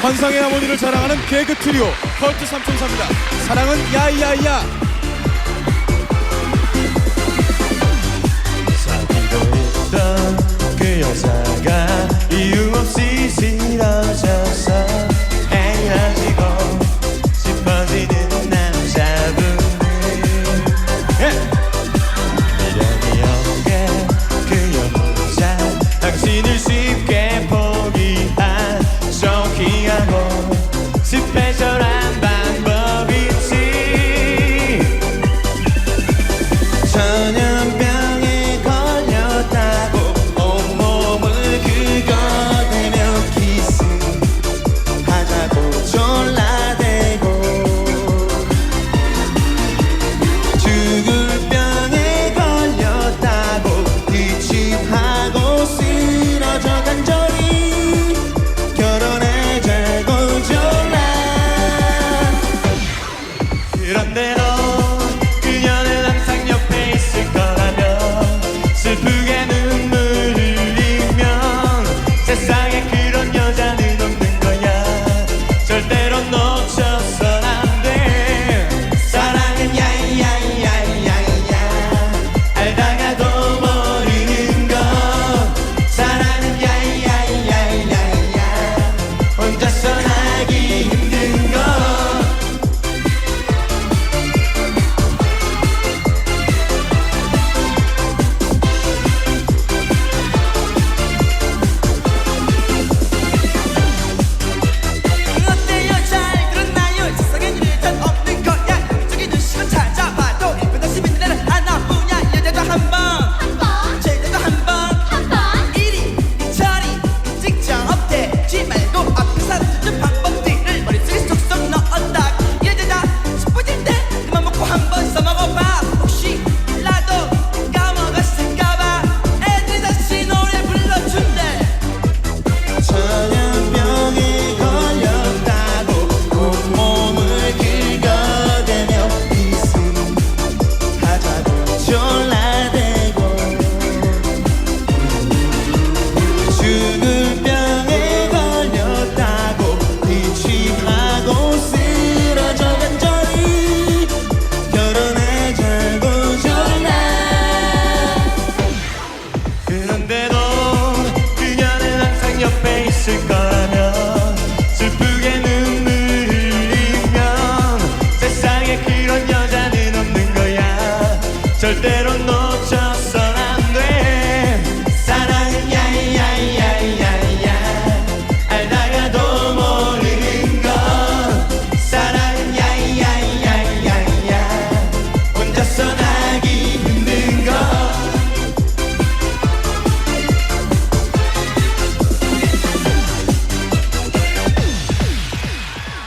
환상의 아모니를 자랑하는 개그 트리오 컬트 삼촌사입니다. 사랑은 야이야이야. 있을까면 슬프게 눈물 흘리면 세상에 그런 여자는 없는 거야. 절대로